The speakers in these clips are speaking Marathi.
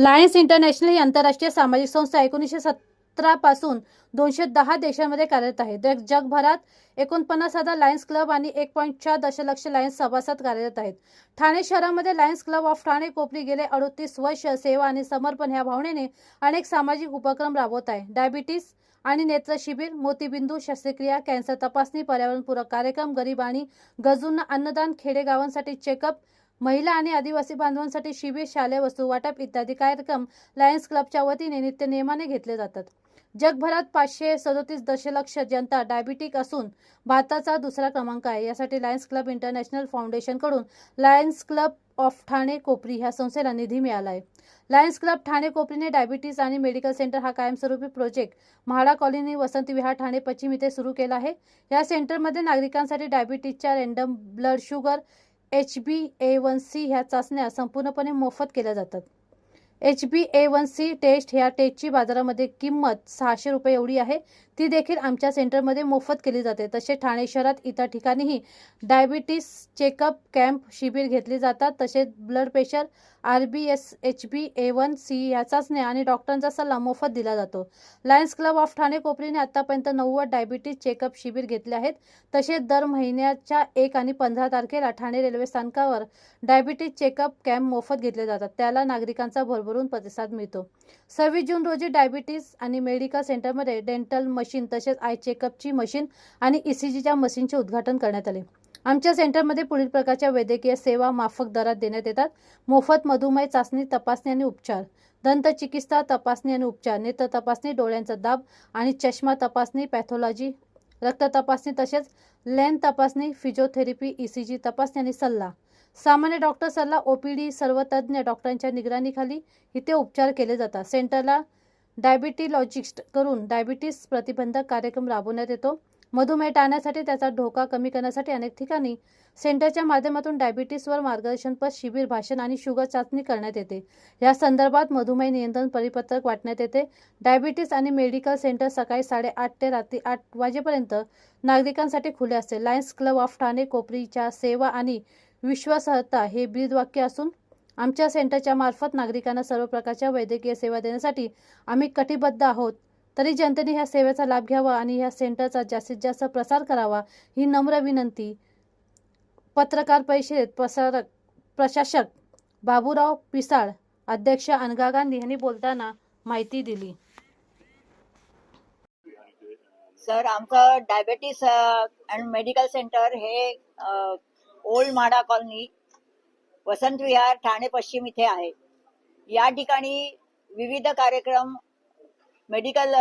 लायन्स इंटरनॅशनल ही आंतरराष्ट्रीय सामाजिक संस्था एकोणीसशे सतरा पासून दोनशे दहा देशांमध्ये कार्यरत आहे. जगभरात एकोणपन्नास हजार लायन्स क्लब आणि एक पॉईंट चार दशलक्ष लायन्स सभासद कार्यरत आहेत. ठाणे शहरामध्ये Lions Club of Thane Kopri गेले अडोतीस वर्ष सेवा आणि समर्पण ह्या भावनेने अनेक सामाजिक उपक्रम राबवत आहे. डायबिटीस आणि नेत्र शिबिर मोतीबिंदू शस्त्रक्रिया कॅन्सर तपासणी पर्यावरणपूरक कार्यक्रम गरीब आणि गरजूंना अन्नदान खेडेगावांसाठी चेकअप महिला आणि आदिवासी बांधवांसाठी शिबिर शालेय वस्तू वाटप इत्यादी कार्यक्रम लायन्स क्लबच्या वतीने नित्य नियमाने घेतले जातात. जगभरात पाचशे सदोतीस दशलक्ष जनता डायबिटिक असून भारताचा दुसरा क्रमांक आहे. यासाठी Lions club international फाउंडेशनकडून Lions club of Thane Kopri ह्या संस्थेला निधी मिळाला आहे. लायन्स क्लब ठाणे कोपरीने डायबिटीस आणि मेडिकल सेंटर हा कायमस्वरूपी प्रोजेक्ट म्हाडा कॉलनी वसंत विहार ठाणे पश्चिम इथे सुरू केला आहे. या सेंटरमध्ये नागरिकांसाठी डायबिटीसच्या random blood sugar H B A one C ह्या चाचण्या संपूर्णपणे मोफत केल्या जातात. H B A one C test ह्या टेस्टची बाजारामध्ये किंमत सहाशे रुपये एवढी आहे. ती देखील आमच्या सेंटरमध्ये मोफत केली जाते. तसे ठाणे शहरात इतर ठिकाणीही डायबिटीस चेकअप कॅम्प शिबिर घेतले जातात. तसेच blood pressure R B S H B A one C या चाचण्या आणि डॉक्टरांचा सल्ला मोफत दिला जातो. लायन्स क्लब ऑफ ठाणे कोपरीने आतापर्यंत नव्वद डायबिटीज चेकअप शिबिर घेतले आहेत. तसेच दर महिन्याच्या एक आणि पंधरा तारखेला ठाणे रेल्वे स्थानकावर डायबिटीज चेकअप कॅम्प मोफत घेतले जातात. त्याला नागरिकांचा भरभरून प्रतिसाद मिळतो. सव्वीस जून रोजी डायबिटीस आणि मेडिकल सेंटरमध्ये डेंटल मशीन तसेच आय चेकअपची मशीन आणि ईसीजीच्या मशीनचे उद्घाटन करण्यात आले. आमच्या सेंटरमध्ये पुढील प्रकारच्या वैद्यकीय सेवा माफक दरात देण्यात येतात. मोफत मधुमेह चाचणी तपासणी आणि उपचार. दंत चिकित्सा तपासणी आणि उपचार. नेत्र तपासणी डोळ्यांचा दाब आणि चष्मा तपासणी पॅथॉलॉजी रक्त तपासणी तसेच लेन तपासणी फिजिओथेरपी ईसीजी तपासणी आणि सल्ला. सामान्य डॉक्टर सल्ला ओ पी डी सर्व तज्ज्ञ डॉक्टरांच्या निगराणीखाली इथे उपचार केले जातात. सेंटरला डायबिटीलॉजिस्ट करून डायबिटीस प्रतिबंधक कार्यक्रम राबवण्यात येतो. मधुमेह टाळण्यासाठी त्याचा धोका कमी करण्यासाठी अनेक ठिकाणी सेंटरच्या माध्यमातून डायबिटीसवर मार्गदर्शनपर शिबिर भाषण आणि शुगर चाचणी करण्यात येते. या संदर्भात मधुमेह नियंत्रण परिपत्रक वाटण्यात येते. डायबिटीस आणि मेडिकल सेंटर सकाळी साडेआठ ते रात्री आठ वाजेपर्यंत नागरिकांसाठी खुले असते. लायन्स क्लब ऑफ ठाणे कोपरीच्या सेवा आणि विश्वासार्हता हे ब्रीदवाक्य असून आमच्या सेंटरच्या मार्फत नागरिकांना सर्व प्रकारच्या वैद्यकीय सेवा देण्यासाठी आम्ही कटिबद्ध आहोत. तरी जनतेने ह्या सेवेचा लाभ घ्यावा आणि ह्या सेंटरचा जास्तीत जास्त प्रसार करावा ही नम्र विनंती. पत्रकार परिषदेत प्रसारक प्रशासक बाबूराव पिसाळ अध्यक्ष अनगा गांधी यांनी बोलताना माहिती दिली. सर आमचं डायबेटीस अँड मेडिकल सेंटर हे ओल्ड माडा कॉलनी वसंत विहार ठाणे पश्चिम इथे आहे. या ठिकाणी विविध कार्यक्रम मेडिकल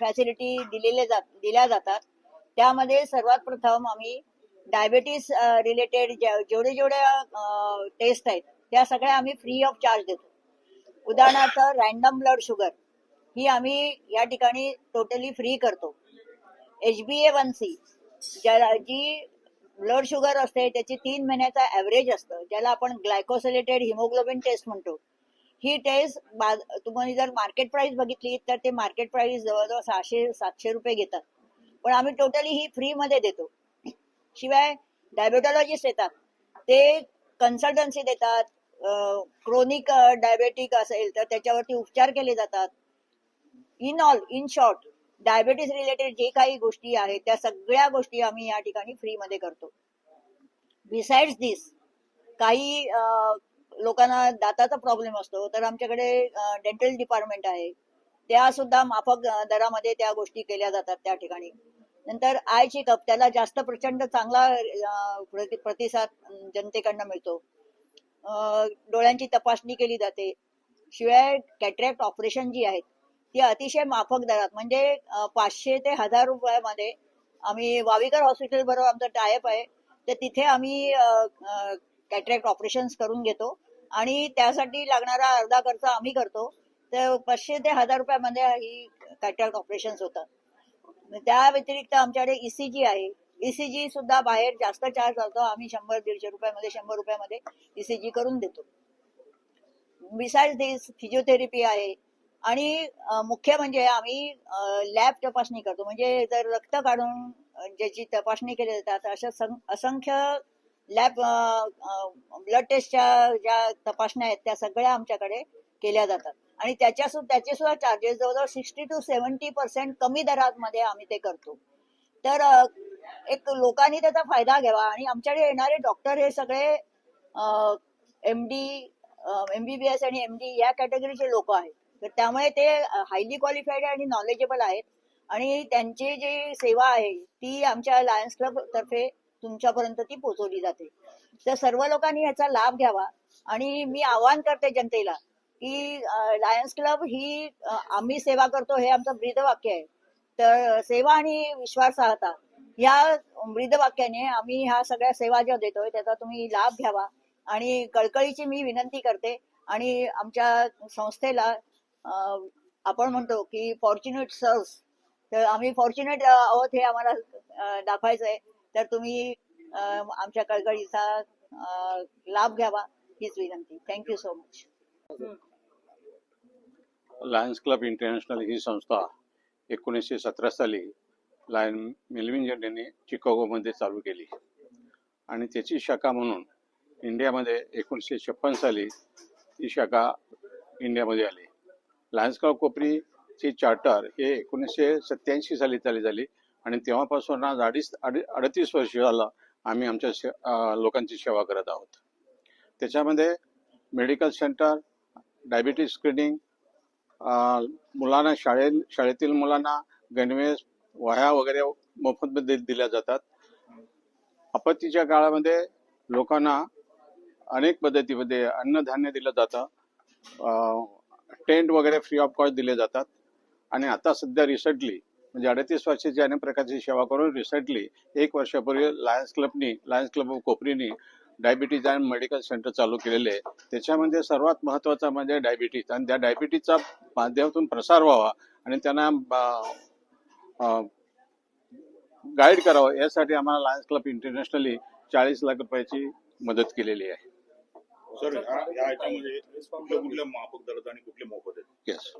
फॅसिलिटी दिलेले जात दिल्या जातात. त्यामध्ये सर्वात प्रथम आम्ही डायबेटीस रिलेटेड जेवढे जेवढे टेस्ट आहेत त्या सगळ्या आम्ही फ्री ऑफ चार्ज देतो. उदाहरणार्थ रॅन्डम ब्लड शुगर ही आम्ही या ठिकाणी टोटली फ्री करतो. H B A one C ज्याला जी ब्लड शुगर असते त्याची तीन महिन्याचा ऍव्हरेज असतं ज्याला आपण ग्लायकोसिलेटेड हिमोग्लोबिन टेस्ट म्हणतो. ही टेस्ट तुम्ही जर मार्केट प्राइस बघितली तर ते मार्केट प्राइस जवळजवळ सहाशे सातशे रुपये घेतात. पण आम्ही टोटली ही फ्री मध्ये देतो. शिवाय डायबेटॉलॉजिस्ट येतात ते कन्सल्टन्सी देतात क्रोनिक डायबेटिक असेल तर त्याच्यावरती उपचार केले जातात. In all in short diabetes related जे काही गोष्टी आहेत त्या सगळ्या गोष्टी आम्ही या ठिकाणी फ्री मध्ये करतो. बिसाइड्स दिस काही लोकांना दाताचा प्रॉब्लेम असतो तर आमच्याकडे डेंटल डिपार्टमेंट आहे. त्या सुद्धा माफक दरामध्ये त्या गोष्टी केल्या जातात त्या ठिकाणी. नंतर आय चेकअप त्याला जास्त प्रचंड चांगला प्रतिसाद जनतेकडनं मिळतो. डोळ्यांची तपासणी केली जाते. शिवाय कॅटरॅक्ट ऑपरेशन जी आहेत ती अतिशय माफक दरात म्हणजे पाचशे ते हजार रुपयामध्ये आम्ही वावीकर हॉस्पिटल बरोबर आमचं टायप आहे. तर तिथे आम्ही कॅटरॅक्ट ऑपरेशन करून घेतो. आणि त्यासाठी लागणारा अर्धा खर्च आम्ही करतो. तर पाचशे ते हजार रुपयामध्ये ही कॅटरॅक्ट ऑपरेशन होतात. त्या व्यतिरिक्त आमच्याकडे ईसीजी आहे. ईसीजी सुद्धा बाहेर जास्त चार्ज असतो आम्ही शंभर दीडशे रुपयामध्ये शंभर रुपयामध्ये ईसीजी करून देतो. बिसाइड दिस फिजिओथेरपी आहे. आणि मुख्य म्हणजे आम्ही लॅब तपासणी करतो. म्हणजे जर रक्त काढून ज्याची तपासणी केली जातात अशा सं- असंख्य लॅब ब्लड टेस्टच्या ज्या तपासण्या आहेत त्या सगळ्या आमच्याकडे केल्या जातात. आणि त्याच्या त्याचे सुद्धा चार्जेस जवळजवळ सिक्स्टी टू सेव्हन्टी पर्सेंट कमी दरामध्ये आम्ही ते करतो. तर एक लोकांनी त्याचा फायदा घ्यावा आणि आमच्याकडे येणारे डॉक्टर हे सगळे M D M B B S आणि एम डी या कॅटेगरीचे लोक आहेत. तर त्यामुळे ते हायली क्वालिफाईड आणि नॉलेजेबल आहेत. आणि त्यांची जी सेवा आहे ती आमच्या लायन्स क्लब तर्फे तुमच्यापर्यंत ती पोहोचवली जाते. तर सर्व लोकांनी याचा लाभ घ्यावा. आणि मी आवाहन करते जनतेला की लायन्स क्लब ही आम्ही सेवा करतो हे आमचं ब्रीदवाक्य आहे. तर सेवा आणि विश्वासार्हता या ब्रीदवाक्याने आम्ही ह्या सगळ्या सेवा ज्या देतोय त्याचा तुम्ही लाभ घ्यावा. आणि कळकळीची मी विनंती करते. आणि आमच्या संस्थेला आपण म्हणतो की फॉर्च्युनेट सर्व्स तर आम्ही फॉर्च्युनेट आहोत हे आम्हाला दाखवायचं आहे तर तुम्ही आमच्या कळकळीचा लाभ घ्यावा हीच विनंती. Thank you so much Lions Club International ही संस्था एकोणीसशे सतरा साली लायन मेलविन यांनी चिकागोमध्ये चालू केली. आणि त्याची शाखा म्हणून इंडियामध्ये एकोणीसशे छप्पन साली ही शाखा इंडियामध्ये आली. लायन्सगाव कोपरीची चार्टर हे एकोणीसशे सत्याऐंशी साली चाली झाली. आणि तेव्हापासून आज अडीच अडी अडतीस वर्ष झालं आम्ही आमच्या शे लोकांची सेवा करत आहोत. त्याच्यामध्ये मेडिकल सेंटर डायबिटीज स्क्रीनिंग मुलांना शाळे शाळेतील मुलांना गणवेश वह्या वगैरे मोफतमध्ये दिल्या जातात. आपत्तीच्या काळामध्ये लोकांना अनेक पद्धतीमध्ये अन्नधान्य दिलं जातं. टेंट वगैरे फ्री ऑफ कॉस्ट दिले जातात. आणि आता सध्या रिसेंटली म्हणजे अडतीस वर्षाची अनेक प्रकारची सेवा करून रिसेंटली एक वर्षापूर्वी लायन्स क्लबनी लायन्स क्लब ऑफ कोपरीनी डायबिटीज अँड मेडिकल सेंटर चालू केलेले आहे. त्याच्यामध्ये सर्वात महत्त्वाचा म्हणजे डायबिटीज आणि त्या डायबिटीजचा माध्यमातून प्रसार व्हावा आणि त्यांना गाईड करावं यासाठी आम्हाला लायन्स क्लब इंटरनॅशनली चाळीस लाख रुपयाची मदत केलेली आहे. सर ह्या ह्या ह्याच्यामध्ये कुठल्या कुठल्या माफक दरात आणि कुठले मोफत आहेत? येस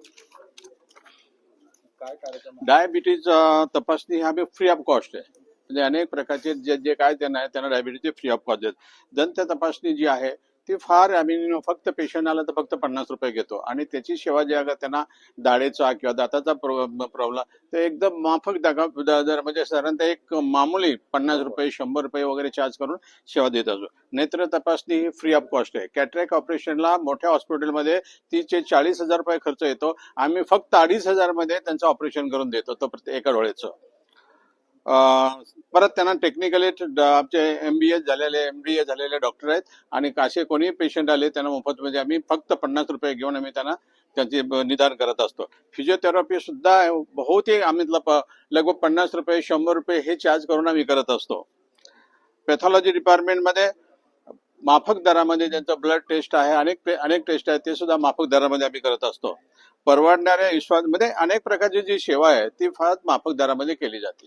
काय कार्यक्रम आहे? डायबिटीज तपासणी हा फ्री ऑफ कॉस्ट आहे. म्हणजे अनेक प्रकारचे जे जे काय त्यांना आहे त्यांना डायबिटीजचे फ्री ऑफ कॉस्ट देत दंत तपासणी जी आहे ती फार आम्ही फक्त पेशंट आला तर फक्त पन्नास रुपये घेतो. आणि त्याची सेवा जी आहे त्यांना दाढेचा किंवा दाताचा प्रॉब्लेम ते एकदम माफक दगा दर म्हणजे साधारणतः एक मामूली पन्नास रुपये शंभर रुपये वगैरे चार्ज करून सेवा देत असतो. नेत्र तपासणी ही फ्री ऑफ कॉस्ट आहे. कॅटरॅक ऑपरेशनला मोठ्या हॉस्पिटलमध्ये तीसचे चाळीस हजार रुपये खर्च येतो. आम्ही फक्त अडीच हजारमध्ये त्यांचं ऑपरेशन करून देतो तो प्रत्येक एका डोळ्याचं. परत त्यांना टेक्निकली आमचे एम बी एस झालेले एम डी ए झालेले डॉक्टर आहेत. आणि असे कोणी पेशंट आले त्यांना मोफत म्हणजे आम्ही फक्त पन्नास रुपये घेऊन आम्ही त्यांना त्यांचे निदान करत असतो. फिजिओथेरपी सुद्धा बहुतेक आम्ही लगभग पन्नास रुपये शंभर रुपये हे चार्ज करून आम्ही करत असतो. पॅथॉलॉजी डिपार्टमेंटमध्ये माफक दरामध्ये ज्यांचं ब्लड टेस्ट आहे अनेक अनेक टेस्ट आहेत ते सुद्धा माफक दरामध्ये आम्ही करत असतो. परवडणाऱ्या विश्वासमध्ये अनेक प्रकारची जी सेवा आहे ती फार माफक दरामध्ये केली जाते.